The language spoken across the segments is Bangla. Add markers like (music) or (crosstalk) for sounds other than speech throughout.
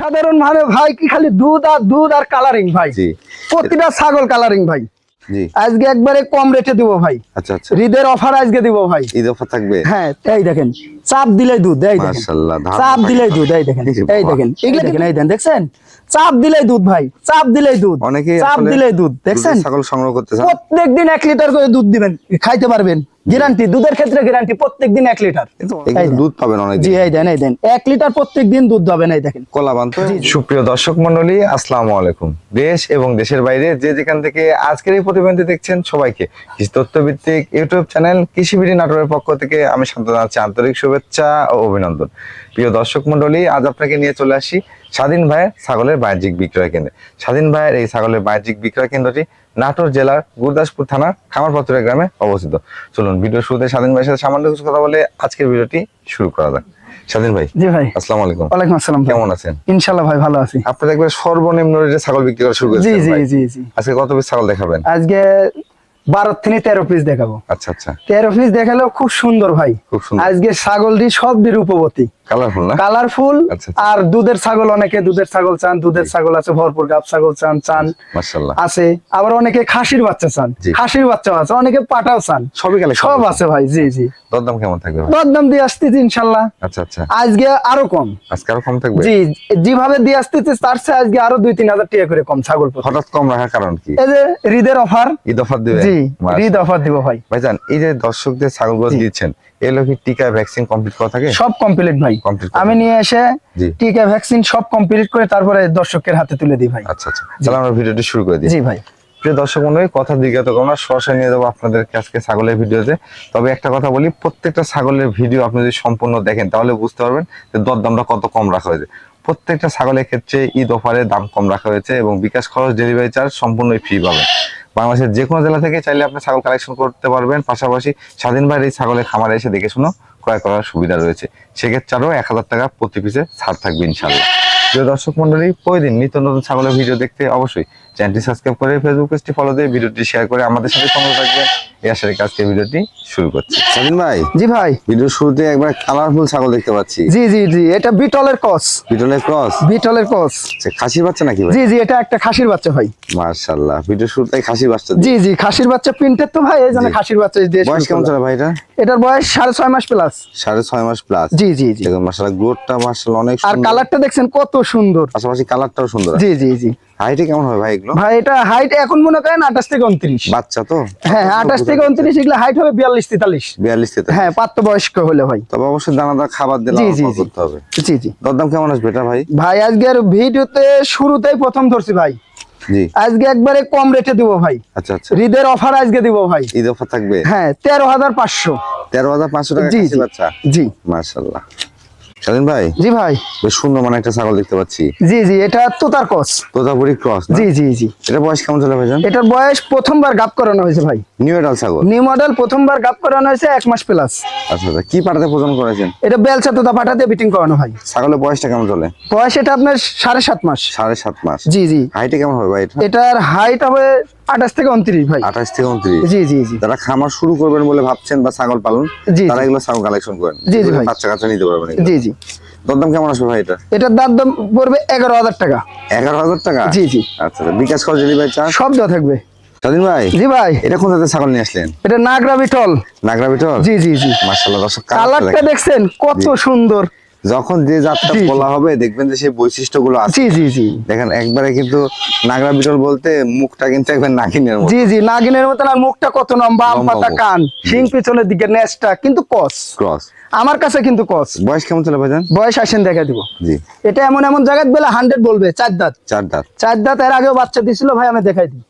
অসাধারণ ভাবে ভাই কি খালি দুধ আর দুধ আর কালারিং ভাই? জি। প্রতিটা ছাগল কালারিং ভাই। জি। আজকে একবারে কম রেটে দিব ভাই। আচ্ছা আচ্ছা। ঈদের অফার আজকে দিব ভাই। ঈদ অফার থাকবে? হ্যাঁ তাই দেখেন। চাপ দিলেই দুধ এই দেখেন। চাপ দিলেই দুধ এই দেখেন। এই। দেখেন এগুলো দেখেন এই দেখেন দেখছেন? চাপ দিলেই দুধ ভাই চাপ দিলেই দুধ অনেকেই চাপ দিলেই দুধ দেখছেন? ছাগল সংগ্রহ করতে চান। প্রত্যেক দিন এক লিটার করে দুধ দিবেন খাইতে পারবেন গ্যারান্টি দুধের ক্ষেত্রে গ্যারান্টি প্রত্যেক দিন এক লিটার। এই দুধ পাবেন অনেক জি এই দেন এই দেন এক লিটার প্রত্যেক দিন দুধ পাবেন এই দেখেন। কলাবান তো? সুপ্রিয় দর্শক মন্ডলী আসসালামু আলাইকুম। দেশ এবং দেশের বাইরে যে যেখান থেকে আজকের এই প্রতিবেদনটি দেখছেন সবাইকে কৃষি তথ্যভিত্তিক ইউটিউব চ্যানেল কৃষিবিড়ি নাটোরের পক্ষ থেকে আমি শান্ত জানাচ্ছি আন্তরিক শুভেচ্ছা ও অভিনন্দন। প্রিয় দর্শক মন্ডলী আজ আপনাকে নিয়ে চলে আসি স্বাধীন ভাইয়ের ছাগলের বাহ্যিক বিক্রয় কেন্দ্রে। স্বাধীন ভাইয়ের এই ছাগলের বাহ্যিক বিক্রয় কেন্দ্রটি নাটোর জেলার গুরদাসপুর থানার খামারপাথুরা গ্রামে অবস্থিত। চলুন ভিডিও শুরুতে স্বাধীন ভাইয়ের সাথে সামান্য কিছু কথা বলে আজকের ভিডিওটি শুরু করা যাক। স্বাধীন ভাই জি ভাই। আসসালামু আলাইকুম। ওয়ালাইকুম আসসালাম কেমন আছেন? ইনশাল্লাহ ভাই ভালো আছি। আপনারা একবার সর্বনিম্ন রেটে ছাগল বিক্রি করা শুরু জি করেছেন জি ভাই। জি জি। আজকে কত পিস ছাগল দেখাবেন? আজকে বারো থেকে তেরো পিস দেখাবো। আচ্ছা আচ্ছা। তেরো পিস দেখালেও খুব সুন্দর ভাই। আজকে ছাগলটি সবটি রূপবতী কালারফুল কালারফুল। আর দুধের ছাগল অনেকে দুধের ছাগল চান দুধের ছাগল আছে ভরপুর গাব ছাগল চান চান আছে। আবার অনেকে খাসির বাচ্চা চান খাসির বাচ্চা আছে অনেকে পাটাও চান। সবই সব আছে ভাই জি জি। দরদাম কেমন থাকবে দরদাম দিয়ে আসতেছি ইনশাল্লাহ আচ্ছা আচ্ছা। আজকে আরও কম। আজকে আরও কম থাকবে? জি যেভাবে দিয়ে আসতেছে তার চেয়ে আজকে আরও দুই তিন হাজার টাকা করে কম ছাগল হঠাৎ কম রাখার কারণ কি? এই যে ঈদের অফার। ঈদ অফার দিবে। জি ঈদ অফার দিব ভাই। ভাইজান এই যে দর্শকদের ছাগলগুলো দিচ্ছেন এগুলো কি টিকা ভ্যাকসিন কমপ্লিট করা থাকে? সব কমপ্লিট ভাই। আমি নিয়ে এসে টিকা ভ্যাকসিন সব কমপ্লিট করে তারপরে দর্শকের হাতে তুলে দিই ভাই। আচ্ছা আচ্ছা। তাহলে আমরা ভিডিওটি শুরু করে দিই। জি ভাই। প্রিয় দর্শক মন্ডলী কথা দিকে আমরা সরাসরি নিয়ে যাব আপনাদেরকে আজকে ছাগলের ভিডিওতে। তবে একটা কথা বলি প্রত্যেকটা ছাগলের ভিডিও আপনি যদি সম্পূর্ণ দেখেন তাহলে বুঝতে পারবেন যে দরদামটা কত কম রাখা হয়েছে। প্রত্যেকটা ছাগলের ক্ষেত্রে ঈদ অফারে দাম কম রাখা হয়েছে এবং বিকাশ খরচ ডেলিভারি চার্জ সম্পূর্ণই ফ্রি পাবেন। বাংলাদেশের যে কোনো জেলা থেকে চাইলে আপনি ছাগল কালেকশন করতে পারবেন। পাশাপাশি স্বাধীন এই ছাগলের খামারে এসে দেখে শুনো, ক্রয় করার সুবিধা রয়েছে। সেক্ষেত্রে আরও এক হাজার টাকা প্রতি পিসে ছাড় থাকবে ইনশাল্লাহ প্রিয় দর্শক মন্ডলী প্রতিদিন নিত্য নতুন ছাগলের ভিডিও দেখতে অবশ্যই চ্যানেলটি সাবস্ক্রাইব করে ফেসবুক পেজটি ফলো দিয়ে ভিডিওটি শেয়ার করে আমাদের সাথে সঙ্গে থাকবেন। এই আশারে আজকে ভিডিওটি শুরু করছি। স্বাধীন ভাই জি ভাই। ভিডিও শুরুতে একবার কালারফুল ছাগল দেখতে পাচ্ছি। জি জি জি এটা বিটলের কস। বিটলের ক্রস বিটলের কস। খাসির বাচ্চা নাকি ভাই? জি জি এটা একটা খাসির বাচ্চা ভাই। মার্শাল্লাহ ভিডিও শুরুতে খাসির বাচ্চা জি জি খাসির বাচ্চা প্রিন্টের তো ভাই এই জন্য খাসির বাচ্চা দিয়ে বয়স কেমন। চলে ভাই এটা? এটার বয়স সাড়ে ছয় মাস প্লাস সাড়ে ছয় মাস প্লাস জি জি জি। দেখুন মার্শাল্লাহ গ্রোথটা মার্শাল্লাহ অনেক সুন্দর। আর কালারটা দেখছেন কত সুন্দর। পাশাপাশি কালারটাও সুন্দর জি জি জি। হাইটে কেমন হবে ভাই এগুলো? ভাই এটা হাইট এখন মনে করেন আঠাশ থেকে উনত্রিশ। বাচ্চা তো? হ্যাঁ আঠাশ থেকে উনত্রিশ এগুলো হাইট হবে বিয়াল্লিশ তেতাল্লিশ। বিয়াল্লিশ তেতাল্লিশ। হ্যাঁ প্রাপ্তবয়স্ক হলে ভাই। তবে অবশ্যই দানাদার খাবার দিলে। করতে হবে। জি জি। দরদাম কেমন আসবে এটা ভাই? ভাই আজকের ভিডিওতে শুরুতেই প্রথম ধরছি ভাই। জি। আজকে একবারে কম রেটে দিব ভাই। আচ্ছা আচ্ছা। হৃদের অফার আজকে দিব ভাই। ঈদ অফার থাকবে? হ্যাঁ তেরো হাজার পাঁচশো। তেরো হাজার পাঁচশো টাকা জি খাসি জি। বাচ্চা? জি ভাই? জি ভাই। বেশ সুন্দর মানে একটা ছাগল দেখতে পাচ্ছি। জি জি এটা তোতার কস তোতাপুরি ক্রস জি জি জি। এটা বয়স কেমন চলে ভাইজান? এটার বয়স প্রথমবার গাপ করানো হয়েছে ভাই। নিউ এডাল ছাগল? নিউ মডেল প্রথমবার গাপ করানো হয়েছে এক মাস প্লাস আচ্ছা আচ্ছা কি পাঠাতে প্রদান করেছেন? এটা বেলচা তোতা পাঠাতে বিটিং করানো ভাই ছাগলের বয়সটা কেমন চলে? বয়স এটা আপনার সাড়ে সাত মাস। সাড়ে সাত মাস। জি জি। হাইটে কেমন হবে ভাই এটা? এটার হাইট হবে আঠাশ থেকে উনত্রিশ ভাই। আঠাশ থেকে উনত্রিশ। জি জি জি। যারা খামার শুরু করবেন বলে ভাবছেন বা ছাগল পালন জি, তারা এগুলো ছাগল কালেকশন করেন। জি, জি, ভাই। বাচ্চা কাচ্চা নিতে পারবেন জি জি। দরদাম কেমন আসবে ভাই এটা? এটার দাম দাম পড়বে এগারো হাজার টাকা। এগারো হাজার টাকা? জি, জি। আচ্ছা। বিকাশ খরচ ডেলিভারি চার্জ সব দেওয়া থাকবে। স্বাধীন ভাই? জি ভাই। এটা ছাগল নিয়ে আসলেন? এটা নাগরা বিটল। নাগরা বিটল? জি জি জি। দর্শক কালারটা দেখছেন কত সুন্দর। যখন যে জাতটা। বলা হবে দেখবেন যে সেই বৈশিষ্ট্যগুলো আছে। জি জি জি। দেখেন একবারে কিন্তু নাগরা বিটল বলতে মুখটা কিন্তু একবার নাকিনের মতো। জি জি নাগিনের মতন আর মুখটা কত লম্বা পাতা কান শিং পিছনের দিকে নেসটা কিন্তু কস ক্রস। আমার কাছে কিন্তু কস বয়স কেমন চলে ভাইজান? বয়স আসেন দেখা দিব। জি। এটা এমন এমন জায়গায় বেলা হান্ড্রেড বলবে চার দাঁত। চার দাঁত। চার দাঁত এর আগেও বাচ্চা দিছিল ভাই আমি দেখাই দিই।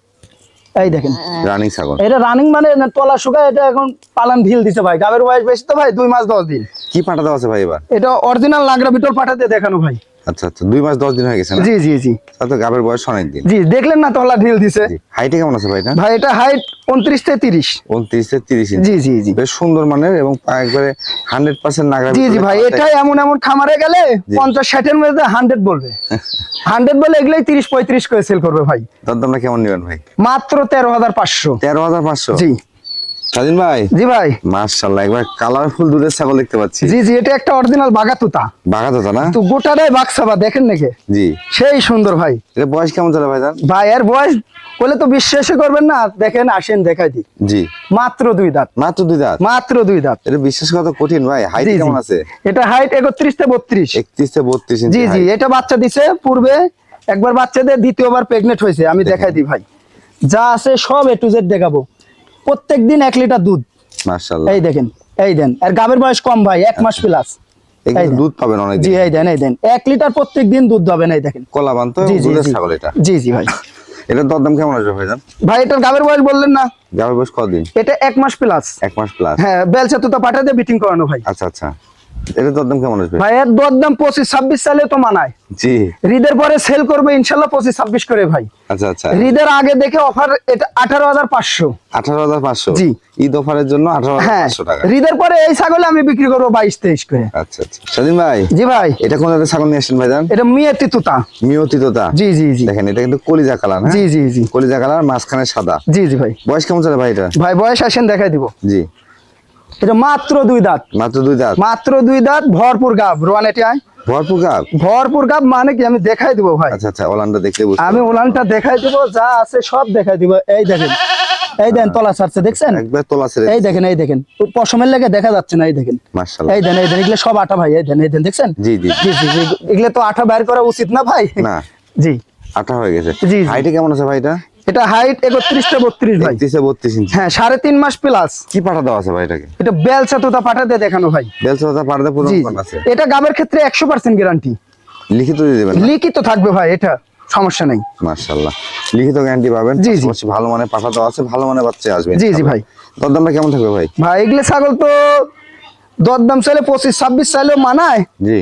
এই দেখেন। রানিং ছাগল। এটা রানিং মানে তলা শুকায় এটা এখন পালান ঢিল দিছে ভাই। গাবের বয়স বেশি তো ভাই দুই মাস দশ দিন। কি পাঠাতে আছে ভাই এবার? এটা অরিজিনাল নাগরা বিটল পাঠাতে দেখানো ভাই। আচ্ছা আচ্ছা। দুই মাস দশ দিন হয়ে গেছে জি জি জি। তাহলে গাবের বয়স অনেক দিন। জি দেখলেন না তলা ঢিল দিছে? হাইটে কেমন আছে ভাইটা ভাই এটা হাইট উনত্রিশ থেকে তিরিশ। উনত্রিশ থেকে তিরিশ জি জি জি। বেশ সুন্দর মানের এবং একবারে হান্ড্রেড পার্সেন্ট নাগরা জি জি ভাই এটা এমন এমন খামারে গেলে পঞ্চাশ ষাটের মধ্যে হান্ড্রেড বলবে। (laughs) হান্ড্রেড বলে এগুলোই তিরিশ পঁয়ত্রিশ করে সেল করবে ভাই। দরদামটা কেমন নেবেন ভাই? মাত্র তেরো হাজার পাঁচশো। তেরো হাজার পাঁচশো? জি। স্বাধীন ভাই? জি ভাই। মার্শাল্লাহ একবার কালারফুল দুধের ছাগল দেখতে পাচ্ছি। জি জি এটা একটা অরিজিনাল বাগাতুতা বাঘা তো না তো গোটাটাই বাক্সাবা দেখেন নাকি? জি। সেই সুন্দর ভাই। এটা বয়স কেমন চলে ভাই ভাই এর বয়স বলে তো বিশ্বাসই করবেন না। দেখেন আসেন দেখাই দিই। জি। মাত্র দুই দাঁত। মাত্র দুই দাঁত? মাত্র দুই দাঁত। এটা বিশ্বাস করা তো কঠিন ভাই। হাইট। কেমন আছে? এটা হাইট একত্রিশ থেকে বত্রিশ। একত্রিশ থেকে বত্রিশ জি ইঞ্চি জি। এটা বাচ্চা দিছে পূর্বে। একবার বাচ্চাদের দ্বিতীয়বার প্রেগনেন্ট হয়েছে। আমি দেখাই দিই ভাই। যা আছে সব এ টু জেড দেখাবো। প্রত্যেক দিন এক লিটার দুধ। এই দেখেন এই দেন আর গাবের বয়স কম ভাই এক মাস প্লাস এখানে এই দেন। দুধ পাবেন অনেক জি এই দেন এই দেন। এক লিটার প্রত্যেক দিন দুধ পাবেন এই দেখেন। কলা বান্ত জি জি দুধের ছাগল এটা। জি জি ভাই। (laughs) এটার দরদাম কেমন আসবে ভাইজান? ভাই এটার গাবের বয়স বললেন না? গাবের বয়স কদিন এটা এক মাস প্লাস এক মাস প্লাস হ্যাঁ বেলচা তো পাঠাতে বিটিং করানো ভাই। আচ্ছা আচ্ছা। এটার দরদাম কেমন আসবে? ভাই এর দরদাম পঁচিশ ছাব্বিশ সালে তো মানায়। জি। ঈদের পরে সেল করবে ইনশাল্লাহ পঁচিশ ছাব্বিশ করে ভাই। আচ্ছা আচ্ছা। আগে দেখে অফার এটা জি। ঈদ অফারের জন্য হ্যাঁ। পাঁচশো টাকা। ঈদের পরে এই ছাগলে আমি বিক্রি করব বাইশ তেইশ করে। আচ্ছা আচ্ছা। স্বাধীন ভাই জি ভাই। এটা কোন জাতের ছাগল নিয়ে আসছেন ভাইজান? এটা মেয়ে তিতুতা মিয়তিততা জি জি জি। দেখেন এটা কিন্তু কলিজা কালার হ্যাঁ? জি জি জি। কলিজা কালার মাঝখানে সাদা। জি জি ভাই। বয়স কেমন চলে ভাই এটা ভাই বয়স আসেন দেখাই দিব। জি। এটা মাত্র দুই দাঁত। মাত্র দুই দাঁত। মাত্র দুই দাঁত ভরপুর গাব রোয়ান এটি আয়। ভরপুর গাব? ভরপুর গাব মানে কি? আমি দেখাই দিব ভাই। আচ্ছা আচ্ছা ওলানটা দেখলে বুঝতে আমি উলানটা দেখাই দিব যা আছে সব দেখাই দিব। এই দেখেন এই দেন তলা ছাড়ছে দেখছেন? একবার তোলা ছেড়ে এই দেখেন এই দেখেন। পশমের লেগে দেখা যাচ্ছে না এই দেখেন। মার্শাল্লাহ এই দেন এই দেন এগুলো সব আটা ভাই এই দেন এই দেন দেখছেন? জি জি। জি জি এগুলো তো আঠা বাইর করা উচিত না ভাই? না। জি। আঠা হয়ে গেছে। হাইটে কেমন আছে ভাই এটা হাইট একত্রিশটা বত্রিশ ভাই। একত্রিশে বত্রিশ ইঞ্চি। হ্যাঁ সাড়ে তিন মাস প্লাস কি পাঠা দেওয়া আছে ভাই এটাকে? এটা বেলচা তোতা পাঠাতে দেখানো ভাই। বেলসা জি। করা আছে। এটা গাবের ক্ষেত্রে একশো পার্সেন্ট গ্যারান্টি লিখিত দিয়ে দেবেন লিখিত থাকবে ভাই এটা সমস্যা নেই। মার্শাল্লাহ লিখিত গ্যারান্টি পাবেন। জি, জি। ভালো মানে পাঠা দেওয়া আছে ভালো মানে বাচ্চা আসবে। জি, জি, ভাই। দরদামটা কেমন থাকবে ভাই? ভাই এগুলো ছাগল তো দরদাম চাইলে পঁচিশ ছাব্বিশ চাইলেও মানায়। জি।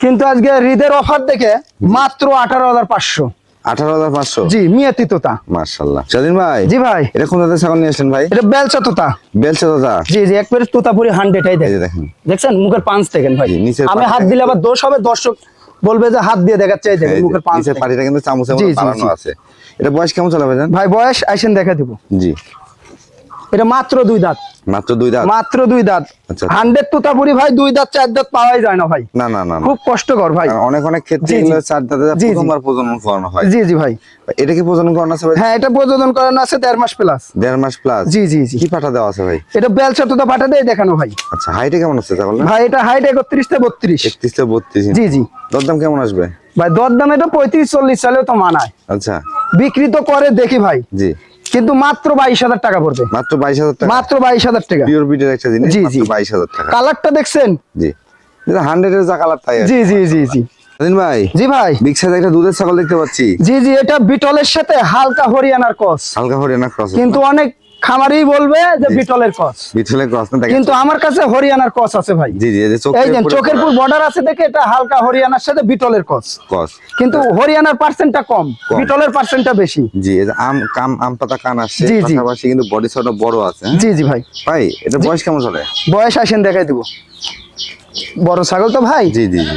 কিন্তু আজকে হৃদের অফার দেখে মাত্র আঠারো হাজার পাঁচশো। আঠারো হাজার পাঁচশো? জি মিয়াতি তোতা। মার্শাল্লাহ স্বাধীন ভাই জি ভাই। এটা কোন জাতের ছাগল নিয়ে ভাই? এটা বেলচা তোতা। বেলসা দাদা জি জি এক তোতাপুরি হান্ড্রেড এই এই দেখেন। দেখছেন? মুখের পাঁচ দেখেন ভাই। নিচে আমি হাত দিলে আবার দোষ হবে দর্শক বলবে যে হাত দিয়ে দেখাচ্ছে এই দেখেন মুখের পাঁচ নিচের পাটিটা কিন্তু চামচের মতো। আছে। এটা বয়স কেমন চলে ভাইজান ভাই বয়স আইসেন দেখা দিব। জি। এটা মাত্র দুই দাঁত। মাত্র দুই দাঁত? মাত্র দুই দাঁত। আচ্ছা। হান্ড্রেড তোতাপুরি ভাই দুই দাঁত চার দাঁত পাওয়াই যায় না ভাই। না না না। খুব কষ্টকর ভাই। অনেক অনেক ক্ষেত্রে। চার দাঁতে। প্রথমবার প্রজনন করানো হয়। জি জি ভাই। এটা কি প্রজনন করানো আছে ভাই? হ্যাঁ এটা প্রযোজন করানো আছে দেড় মাস প্লাস দেড় মাস প্লাস জি জি জি। কি পাঠা দেওয়া আছে ভাই? এটা বেলচা তোতা পাঠা দিয়ে দেখানো ভাই। আচ্ছা হাইটে কেমন আছে না ভাই এটা হাইট একত্রিশ থেকে বত্রিশ। একত্রিশ থেকে বত্রিশ। জি জি। দরদাম কেমন আসবে? ভাই দর দাম এটা পঁয়ত্রিশ চল্লিশ সালেও তো মানায়। আচ্ছা। বিক্রি তো করে দেখি ভাই। জি। কিন্তু মাত্র বাইশ হাজার টাকা পড়বে। মাত্র বাইশ হাজার টাকা। মাত্র বাইশ হাজার টাকা। পিওর বিটের একটা জিনিস জি, জি। বাইশ হাজার টাকা। কালারটা দেখছেন? জি। হান্ড্রেড এর যা কালার তাই জি জি জি জি। ভাই। জি ভাই। বিগ সাইজ একটা দুধের ছাগল দেখতে পাচ্ছি। জি জি এটা বিটলের সাথে হালকা হরিয়ানার কস হালকা হরিয়ানার ক্রস কিন্তু অনেক খামারি বলবে যে বিটলের কস। বিটলে ক্রস না কিন্তু আমার কাছে হরিয়ানার কস আছে ভাই। জি জি এই যে চোখের পুর বর্ডার আছে দেখে এটা হালকা হরিয়ানার সাথে বিটলের কস। ক্রস কিন্তু হরিয়ানার পার্সেন্টটা কম। বিটলের পার্সেন্টটা বেশি। জি আম কাম আম পাতা কান আসছে জি। পাশাপাশি কিন্তু বডি সাইডটা বড় আছে হ্যাঁ? জি জি ভাই। ভাই এটা বয়স কেমন চলে? বয়স আসেন দেখাই দিব। বড় ছাগল তো ভাই। জি জি জি।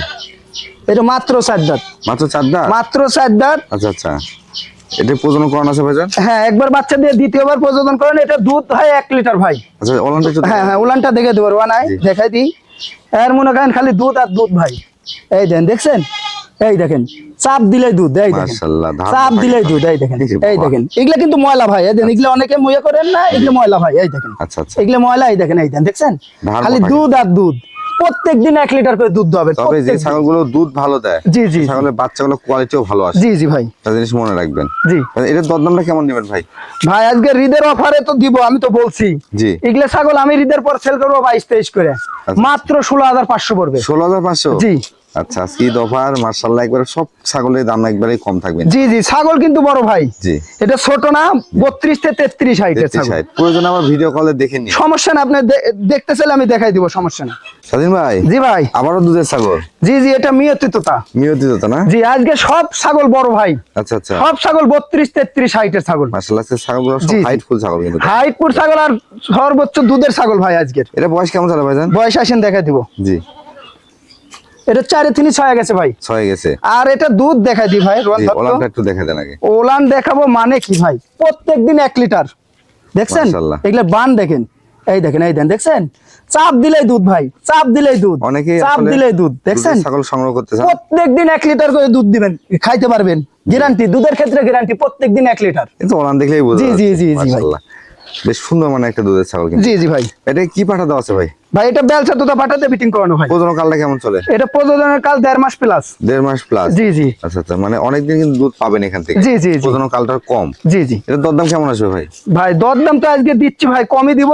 এটা মাত্র চার দাঁত। মাত্র চার দাঁত? মাত্র চার দাঁত। আচ্ছা আচ্ছা। এটা প্রজনন করানো আছে ভাইজান? হ্যাঁ একবার বাচ্চা দিয়ে দ্বিতীয়বার প্রযোজন করেন এটা দুধ হয় এক লিটার ভাই। আচ্ছা ওলানটা হ্যাঁ হ্যাঁ উলানটা দেখে দেবো দেখাই দিই। এর মনে করেন খালি দুধ আর দুধ ভাই। এই দেন দেখছেন? এই দেখেন চাপ দিলেই দুধ এই দেখেন। চাপ। দিলেই দুধ এই দেখেন এই দেখেন। এগুলা কিন্তু ময়লা ভাই এই দেখেন এগুলো অনেকে মুয়ে করেন না এগুলো ময়লা ভাই এই দেখেন। আচ্ছা আচ্ছা। এগুলো ময়লা এই দেখেন এই দেন দেখছেন? খালি দুধ আর দুধ। প্রত্যেক দিন এক লিটার করে দুধ দেবে তবে যে ছাগলগুলো দুধ ভালো দেয় জি, জি। ছাগলের বাচ্চাগুলো কোয়ালিটিও ভালো আসে। জি জি ভাই। তা জিনিস মনে রাখবেন। জি। এটার দরদামটা কেমন নেবেন ভাই? ভাই আজকে রিদের অফারে তো দিব আমি তো বলছি। জি। এগুলো ছাগল আমি রিদের পর সেল করব বাইশ তেইশ করে। মাত্র ষোলো হাজার পাঁচশো পড়বে। ষোলো হাজার পাঁচশো? জি। আচ্ছা আজকে ঈদ অফার মার্শাল্লাহ একবারে সব ছাগলের দাম একবারেই কম থাকবে। জি জি ছাগল কিন্তু বড় ভাই। জি। এটা ছোট না বত্রিশ থেকে তেত্রিশ হাইটের ছাগল। প্রয়োজন আবার ভিডিও কলে দেখে নিন। সমস্যা না আপনি দেখতে চাইলে আমি দেখাই দিব সমস্যা না। স্বাধীন ভাই? জি ভাই। আবারও দুধের ছাগল? জি জি এটা না? জি আজকে সব ছাগল বড় ভাই। আচ্ছা আচ্ছা। সব ছাগল বত্রিশ তেত্রিশ হাইটের ছাগল। মার্শাল্লাহ সব জি, জি। ছাগল কিন্তু। হাইটপুর ছাগল আর সর্বোচ্চ দুধের ছাগল ভাই আজকের। এটা বয়স কেমন চলে ভাইজান? বয়স আসেন দেখাই দিব। জি। এটা চারে তিনি ছয় গেছে ভাই। ছয় গেছে। আর এটা দুধ দেখাই দি ভাই। ওলানটা একটু দেখা দেন আগে। ওলান দেখাবো মানে কি ভাই? প্রত্যেক দিন এক লিটার। দেখছেন। এগুলো বান দেখেন। এই দেখেন এই দেন দেখছেন? চাপ দিলেই দুধ ভাই চাপ দিলেই দুধ। অনেকে চাপ দিলেই দুধ দেখছেন? ছাগল সংগ্রহ করতে প্রত্যেক দিন এক লিটার করে দুধ দিবেন খাইতে পারবেন। গ্যারান্টি দুধের ক্ষেত্রে গ্যারান্টি প্রত্যেক দিন এক লিটার। ওলান দেখলেই বোঝা জি, জি, জি, জি, ভাই। বেশ সুন্দর মানে একটা দুধের ছাগল জি জি ভাই। এটা কি পাঠা দেওয়া আছে ভাই? ভাই এটা বেলচা দুধ পাঠাতে ফিটিং করানো ভাই প্রজনন কালটা কেমন চলে? এটা কাল দেড় মাস প্লাস দেড় মাস প্লাস জি জি। আচ্ছা আচ্ছা মানে কিন্তু দুধ পাবেন এখান থেকে। জি, জি। প্রজনন কালটা কম। জি জি। এটা দরদাম কেমন আসবে ভাই? ভাই দর দাম তো আজকে দিচ্ছি ভাই কমই দিব।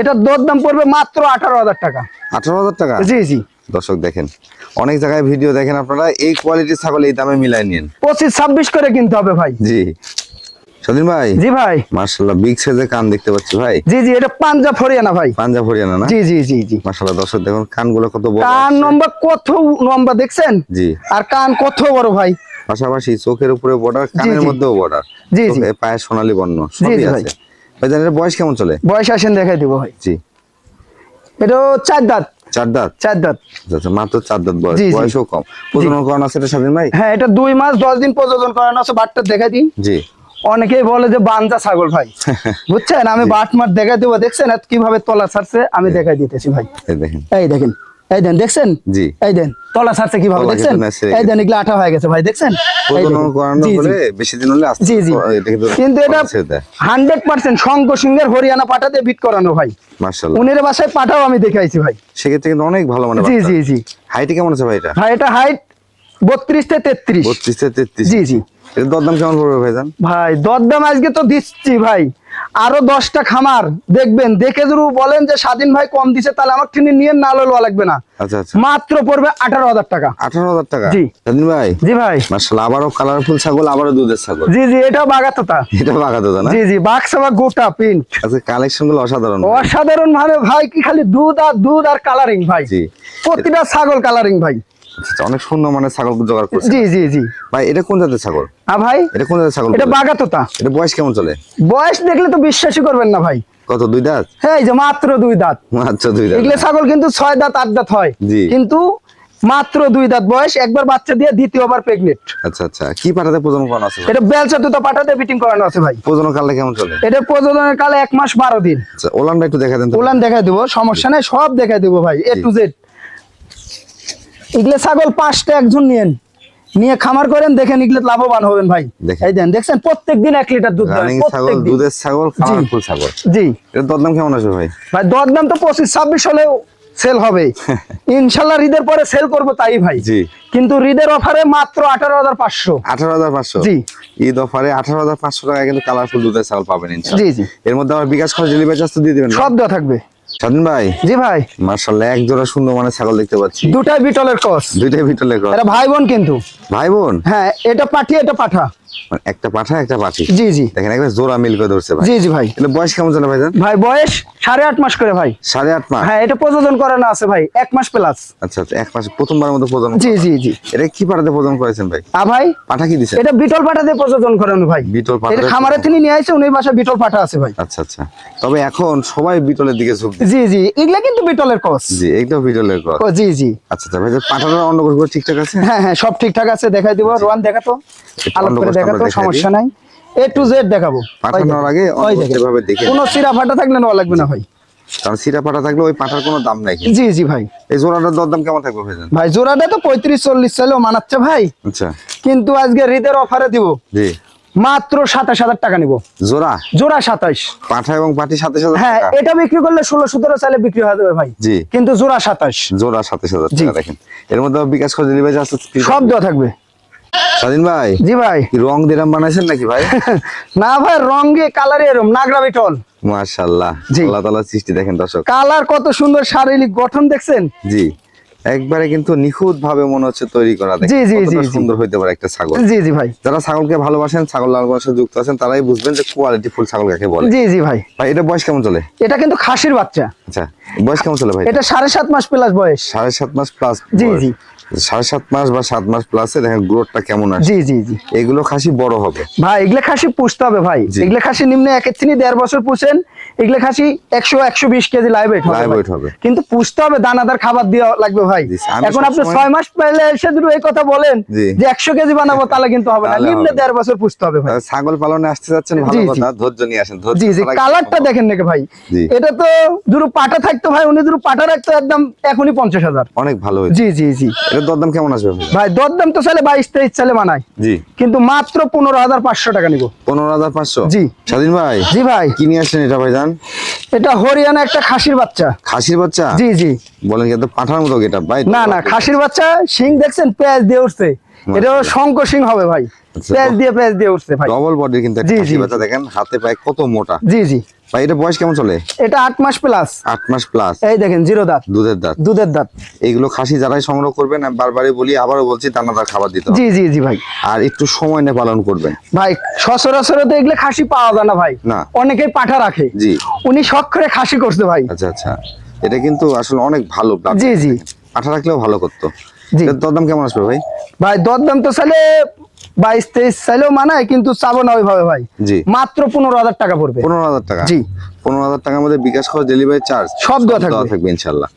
এটা দর দাম পড়বে মাত্র আঠারো হাজার টাকা। আঠারো হাজার টাকা? জি জি। দর্শক দেখেন অনেক জায়গায় ভিডিও দেখেন আপনারা এই কোয়ালিটির ছাগল এই দামে মিলাই নিন। পঁচিশ ছাব্বিশ করে কিনতে হবে ভাই। জি। স্বাধীন ভাই? জি ভাই। মার্শাল্লাহ বিগ সাইজের কান দেখতে পাচ্ছি ভাই। জি জি এটা পাঞ্জাব হরিয়ানা ভাই। পাঞ্জাব হরিয়ানা না? জি জি জি জি। মার্শাল্লাহ দর্শক দেখুন কানগুলো কত বড় কান নম্বর কত লম্বা দেখছেন? জি। আর কান কত বড় ভাই। পাশাপাশি চোখের উপরে বর্ডার কানের মধ্যেও বর্ডার জি, জি। পায়ে সোনালী বর্ণ সবই আছে। ভাই জানেন বয়স কেমন চলে? বয়স আসেন দেখাই দিব ভাই। জি। এটা চার দাঁত। চার দাঁত? চার দাঁত। আচ্ছা, আচ্ছা মাত্র চার দাঁত বয়স। বয়সও কম। প্রজনন করান আছে এটা স্বাধীন ভাই? হ্যাঁ এটা দুই মাস দশ দিন প্রযোজন করানো আছে বাটটা দেখাই দিই। জি। অনেকেই বলে যে বাঞ্জা ছাগল ভাই। (laughs) বুঝছেন? আমি বাট মাঠ দেখাই দেবো দেখছেন? কীভাবে তলা ছাড়ছে? আমি দেখাই দিতেছি ভাই। এই দেখেন। এই দেন দেখছেন? জি। এই দেন তলা ছাড়ছে কীভাবে দেখছেন? এই দেন এগুলো আঠা হয়ে গেছে ভাই দেখছেন? কিন্তু কিন্তু এটা হান্ড্রেড পার্সেন্ট শঙ্ক সিংহের হরিয়ানা পাঠাতে বিট করানো ভাই। উনির বাসায় পাঠাও আমি দেখাইছি ভাই। সেক্ষেত্রে কিন্তু অনেক ভালো মানে জি জি জি। হাইটে কেমন আছে ভাই এটা? ভাই এটা হাইট বত্রিশ থেকে তেত্রিশ। বত্রিশ থেকে তেত্রিশ। জি জি। এর দরদাম কেমন পড়বে ভাইজান? ভাই দরদাম আজকে তো দিচ্ছি ভাই। আরও দশটা খামার দেখবেন দেখে যদি বলেন যে স্বাধীন ভাই কম দিছে তাহলে আমার তিনি নিয়ে না লওয়া লাগবে না। আচ্ছা আচ্ছা। মাত্র পড়বে আঠারো হাজার টাকা। আঠারো হাজার টাকা? জি। স্বাধীন ভাই? জি ভাই। মার্শাল্লাহ আবারও কালারফুল ছাগল আবারও দুধের ছাগল। জি জি এটাও বাগাততা। এটা দাদা না? জি জি বাক্সা গোটা প্রিন্ট আজকে কালেকশনগুলো অসাধারণ অসাধারণ ভাবে ভাই কি খালি দুধ আর দুধ আর কালারিং ভাই। জি। প্রতিটা ছাগল কালারিং ভাই। আচ্ছা, অনেক সুন্দর মানে ছাগল জোগাড় করছে। জি জি জি। ভাই এটা কোন জাতের ছাগল? হ্যাঁ ভাই এটা কোন জাতের ছাগল এটা? বাগাততা এটা বয়স কেমন চলে? বয়স দেখলে তো বিশ্বাসই করবেন না ভাই। কত দুই দাঁত? হ্যাঁ এই যে মাত্র দুই দাঁত। আচ্ছা দুই দাঁত। এগুলো ছাগল কিন্তু ছয় দাঁত আট দাঁত হয়। জি। কিন্তু মাত্র দুই দাঁত বয়স একবার বাচ্চা দিয়ে দ্বিতীয়বার প্রেগনেন্ট আচ্ছা আচ্ছা। কি পাঠাতে প্রজনন করানো আছে? এটা বেলচা দুটো পাঠাতে ফিটিং করানো আছে ভাই। প্রজনন কালে কেমন চলে? এটা প্রযোজনের কালে এক মাস বারো দিন। আচ্ছা ওলানটা একটু দেখা দেন তো। উলান দেখাই দেবো সমস্যা নাই সব দেখাই দেবো ভাই এ টু জেড এগুলো ছাগল পাঁচটা একজন নিয়েন। নিয়ে খামার করেন দেখেন এগুলো লাভবান হবেন ভাই। এই দেন দেখছেন? প্রত্যেক দিন এক লিটার দুধ ছাগল দুধের ছাগল কালারফুল ছাগল। জি। এর দরদাম কেমন আসবে ভাই? ভাই দর দাম তো পঁচিশ ছাব্বিশ হলেও সেল হবে। (laughs) ইনশাল্লাহ ঈদের পরে সেল করব তাই ভাই। জি। কিন্তু ঈদের অফারে মাত্র আঠারো হাজার পাঁচশো। আঠারো হাজার পাঁচশো? জি। ঈদ অফারে আঠারো হাজার পাঁচশো টাকা কিন্তু কালারফুল দুধের ছাগল পাবেন জি জি। এর মধ্যে আমার বিকাশ খরচ ডেলিভারি চার্জ তো দিয়ে দেবেন সব দেওয়া থাকবে। স্বাধীন ভাই? জি ভাই। মার্শাল্লাহ এক জোড়া সুন্দর মানে ছাগল দেখতে পাচ্ছি। দুটাই বিটলের কস দুটাই। এটা ভাই বোন কিন্তু। ভাই বোন? হ্যাঁ এটা পাঠিয়ে এটা পাঠা। একটা পাঠা একটা পাঠি। জি জি। দেখেন জোড়া মিল করে ধরছে ভাই। জি জি ভাই। এটা বয়স কেমন ভাইজান? ভাই বয়স সাড়ে আট মাস করে ভাই। সাড়ে আট মাস? হ্যাঁ এটা প্রযোজন আছে ভাই এক মাস প্লাস আচ্ছা আচ্ছা এক মাস প্রথমবারের মতো জি জি জি। এটা কি পাঠাতে করেছেন ভাই? আ ভাই? পাঠা কি দিছে এটা বিটল পাঠা দিয়ে প্রযোজন করানো ভাই। বিটল পাঠা এটা খামারে তিনি নিয়ে আসছে উনি বাসায় বিটল পাঠা আছে ভাই। আচ্ছা আচ্ছা। তবে এখন সবাই বিটলের দিকে ঝুঁক জি জি এগুলা কিন্তু বিটলের কস জি এইটাও বিটলের ও জি জি। আচ্ছা আচ্ছা ভাই পাঠাটা অন্য ঠিকঠাক আছে? হ্যাঁ হ্যাঁ সব ঠিকঠাক আছে দেখাই দিব। রোয়ান দেখাতো আলাপ করে দেখাতো সমস্যা নাই। এ টু জেড দেখাবো। পাঠানোর আগে। যেভাবে দেখে কোনো চিরা ফাটা থাকলে নেওয়া লাগবে না ভাই। কারণ সিরা থাকলে ওই কোনো দাম নাই। জি জি ভাই। এই জোড়াটার দরদাম কেমন থাকবে ভাইজান ভাই জোড়াটা তো পঁয়ত্রিশ চল্লিশ চাইলেও মানাচ্ছে ভাই। আচ্ছা। কিন্তু আজকে হৃদের অফারে দিব। জি। মাত্র সাতাশ হাজার টাকা নিব। জোড়া? জোড়া সাতাশ পাঠা এবং পাটি সাতাশ হাজার হ্যাঁ এটা বিক্রি করলে ষোলো সতেরো সালে বিক্রি হয়ে যাবে ভাই। জি। কিন্তু জোড়া সাতাশ জোড়া সাথে হাজার টাকা দেখেন। এর মধ্যে বিকাশ করে ডেলিভারি আছে সব দেওয়া থাকবে। স্বাধীন ভাই? জি ভাই। রং দিরাম বানাইছেন নাকি ভাই? (laughs) না ভাই রঙে কালারে এরম নাগরা বিটল। মাশাআল্লাহ আল্লাহ তাআলার সৃষ্টি দেখেন দর্শক। কালার কত সুন্দর শারীরিক গঠন দেখছেন? জি একবারে কিন্তু নিখুঁত ভাবে মনে হচ্ছে তৈরি করা জি, জি, জি, জি। সুন্দর হইতে পারে একটা ছাগল। জি জি ভাই। যারা ছাগলকে ভালোবাসেন ছাগল লালনের সাথে যুক্ত আছেন তারাই বুঝবেন যে কোয়ালিটি ফুল ছাগল কাকে বলে। জি জি ভাই। ভাই এটা বয়স কেমন চলে? এটা কিন্তু খাসির বাচ্চা। আচ্ছা বয়স কেমন চলে ভাই? এটা সাড়ে সাত মাস প্লাস বয়স। সাড়ে সাত মাস প্লাস জি জি। সাড়ে সাত মাস বা সাত মাস প্লাসে দেখেন গ্রোথটা কেমন আসে জি জি জি। এগুলো খাসি বড় হবে। ভাই এগুলো খাসি পুষতে হবে ভাই। এগুলো খাসি নিম্নে থেকে দেড় বছর পুষেন এগুলো খাসি একশো একশো বিশ কেজি লাইভ ওয়েট হবে। কিন্তু পুষতে হবে দানাদার খাবার দেওয়া লাগবে ভাই। এখন আপনি ছয় মাস পেলে এসে যদি এই কথা বলেন যে একশো কেজি বানাবো তাহলে কিন্তু হবে না। নিম্নে দেড় বছর পুষতে হবে ভাই। ছাগল পালনে আসতে যাচ্ছেন ভালো। কথা ধৈর্য নিয়ে আসেন জি জি। কালারটা দেখেন নাকি ভাই। এটা তো দুটো পাটা থাকতো ভাই উনি দুটো পাটা রাখতো একদম এখনই পঞ্চাশ হাজার। অনেক ভালো জি জি জি। দরদাম কেমন আসবে? ভাই দরদাম তো চাইলে বাইশ তেইশ বানায় জি। কিন্তু মাত্র পনেরো হাজার পাঁচশো টাকা নিবো। পনেরো হাজার পাঁচশো? জি। স্বাধীন ভাই? জি ভাই। কি নিয়ে আসছেন এটা ভাই জান এটা হরিয়ানা একটা খাসির বাচ্চা। খাসির বাচ্চা? জি জি। বলেন কি এত পাঠার মতো গেটা ভাই না না খাসির বাচ্চা শিং দেখছেন পেঁয়াজ দিয়ে উঠছে। এটা শঙ্ক সিং হবে ভাই। আচ্ছা। পেঁয়াজ দিয়ে পেঁয়াজ দিয়ে উঠছে ভাই। ডবল বডির কিন্তু খাসির। বাচ্চা দেখেন হাতে পায়ে কত মোটা। জি জি। ভাই এটা বয়স কেমন চলে? এটা মাস প্লাস মাস প্লাস এই দেখেন জিরো দাঁত। দুধের দাঁত। দুধের দাঁত। খাসি যারাই সংগ্রহ করবেন আমি বারবারই বলি আবারও বলছি দানাদার খাবার দিতে জি জি জি ভাই। আর একটু সময় নিয়ে পালন করবেন। ভাই সচরাচর তো এগুলো খাসি পাওয়া যায় না ভাই। না। অনেকেই পাঠা রাখে। জি। উনি শখ করে খাসি করছে ভাই। আচ্ছা আচ্ছা। এটা কিন্তু আসলে অনেক ভালো জি জি। পাঠা রাখলেও ভালো করতো। জি। দরদাম কেমন আসবে ভাই? ভাই দরদাম তো চাইলে বাইশ তেইশ সালেও মানায় কিন্তু চাবো না ওইভাবে ভাই। জি। মাত্র পনেরো হাজার টাকা পড়বে। পনেরো হাজার টাকা। জি। পনেরো হাজার টাকার মধ্যে বিকাশ করা ডেলিভারি চার্জ সব দেওয়া থাকবে। থাকবে ইনশাল্লাহ।